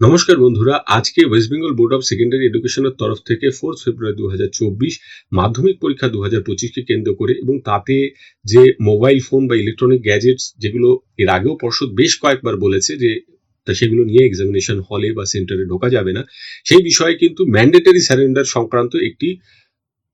নমস্কার বন্ধুরা, আজকে West Bengal Board of Secondary এডুকেশনের তরফ থেকে ফোর্থ ফেব্রুয়ারি দু হাজার চব্বিশ মাধ্যমিক পরীক্ষা দু হাজার পঁচিশকে কেন্দ্র করে এবং তাতে যে মোবাইল ফোন বা ইলেকট্রনিক গ্যাজেটস যেগুলো এর আগেও পর্ষদ বেশ কয়েকবার বলেছে যে তা সেগুলো নিয়ে এক্সামিনেশন হলে বা সেন্টারে ঢোকা যাবে না, সেই বিষয়ে কিন্তু ম্যান্ডেটরি স্যারেন্ডার সংক্রান্ত একটি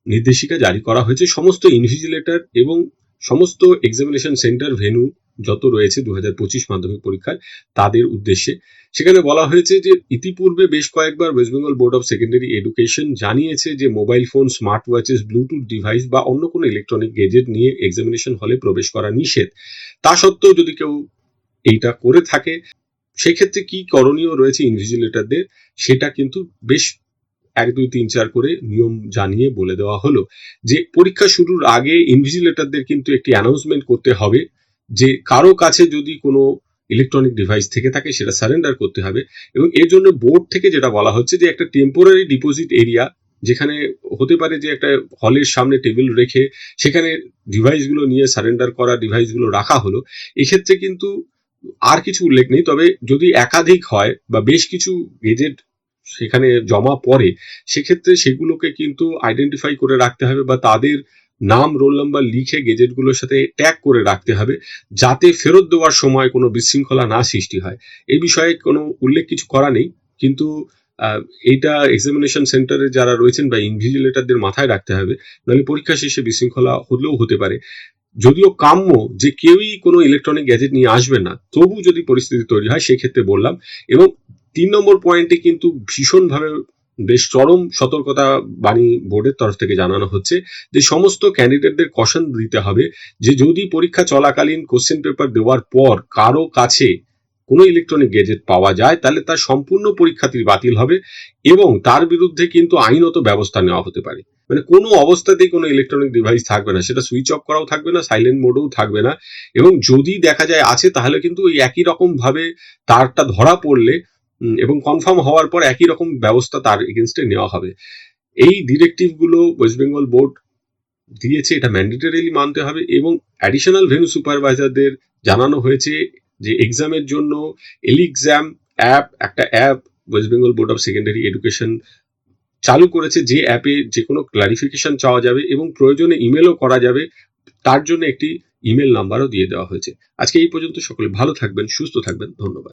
নির্দেশিকা জারি করা হয়েছে। সমস্ত ইনভিজিলেটর এবং সমস্ত এক্সামিনেশন সেন্টার ভেনু যত রয়েছে দু হাজার পঁচিশ মাধ্যমিক পরীক্ষার তাদের উদ্দেশ্যে। সেখানে বলা হয়েছে যে ইতিপূর্বে বেশ কয়েকবার West Bengal Board of Secondary Education জানিয়েছে যে mobile phone smart watches Bluetooth device বা অন্য কোনো ইলেকট্রনিক গেজেট নিয়ে এক্সামিনেশন হলে প্রবেশ করা নিষেধ। তা সত্ত্বেও যদি কেউ এইটা করে থাকে, সেক্ষেত্রে কি করণীয় রয়েছে ইনভিজিলেটরদের সেটা কিন্তু বেশ এক, দুই, তিন, চার করে নিয়ম জানিয়ে বলে দেওয়া হলো যে পরীক্ষা শুরুর আগে ইনভিজিলেটরদের কিন্তু একটি অ্যানাউন্সমেন্ট করতে হবে। যে কারও কাছে যদি কোনো ইলেকট্রনিক ডিভাইস থেকে থাকে, সেটা সারেন্ডার করতে হবে এবং এর জন্য বোর্ড থেকে যেটা বলা হচ্ছে যে একটা টেম্পোরারি ডিপোজিট এরিয়া যেখানে হতে পারে যে একটা হলের সামনে টেবিল রেখে সেখানে ডিভাইসগুলো নিয়ে সারেন্ডার করা ডিভাইসগুলো রাখা হলো, এক্ষেত্রে কিন্তু আর কিছু উল্লেখ নেই। তবে যদি একাধিক হয় বা বেশ কিছু গেজেট সেখানে জমা পড়ে, সেক্ষেত্রে সেগুলোকে কিন্তু আইডেন্টিফাই করে রাখতে হবে বা তাদের নাম রোল নাম্বার লিখে গেজেটগুলোর সাথে ট্যাগ করে রাখতে হবে যাতে ফেরত দেওয়ার সময় কোনো বিশৃঙ্খলা না সৃষ্টি হয়। এই বিষয়ে কোনো উল্লেখ কিছু করা নেই, কিন্তু এইটা এক্সামিনেশন সেন্টারে যারা রয়েছেন বা ইনভিজিলেটারদের মাথায় রাখতে হবে, নাহলে পরীক্ষা শেষে বিশৃঙ্খলা হলেও হতে পারে। যদিও কাম্য যে কেউই কোনো ইলেকট্রনিক গ্যাজেট নিয়ে আসবে না, তবু যদি পরিস্থিতি তৈরি হয়, সেক্ষেত্রে বললাম। এবং তিন নম্বর পয়েন্টে কিন্তু ভীষণভাবে বেশ চরম সতর্কতা বাণী বোর্ডের তরফ থেকে জানানো হচ্ছে যে সমস্ত ক্যান্ডিডেটদের কশন দিতে হবে যে যদি পরীক্ষা চলাকালীন কোশ্চেন পেপার দেওয়ার পর কারও কাছে কোনো ইলেকট্রনিক গেজেট পাওয়া যায়, তাহলে তার সম্পূর্ণ পরীক্ষাটি বাতিল হবে এবং তার বিরুদ্ধে কিন্তু আইনত ব্যবস্থা নেওয়া হতে পারে। মানে কোনো অবস্থাতেই কোনো ইলেকট্রনিক ডিভাইস থাকবে না, সেটা সুইচ অফ করাও থাকবে না, সাইলেন্ট মোডেও থাকবে না এবং যদি দেখা যায় আছে, তাহলে কিন্তু ওই একই রকম ভাবে তারটা ধরা পড়লে এবং কনফার্ম হওয়ার পর একই রকম ব্যবস্থা তার এগেনস্টে নেওয়া হবে। এই ডিরেক্টিভগুলো ওয়েস্ট বেঙ্গল বোর্ড দিয়েছে, এটা ম্যান্ডেটরিলি মানতে হবে এবং অ্যাডিশনাল ভেনু সুপারভাইজারদের জানানো হয়েছে যে এক্সামের জন্য এলিক্সাম অ্যাপ একটা app West Bengal Board of Secondary Education চালু করেছে। যে অ্যাপে যে কোনো ক্লারিফিকেশন চাওয়া যাবে এবং প্রয়োজনে ইমেলও করা যাবে, তার জন্য একটি ইমেল নাম্বারও দিয়ে দেওয়া হয়েছে। আজকে এই পর্যন্ত সকলে ভালো থাকবেন, সুস্থ থাকবেন। ধন্যবাদ।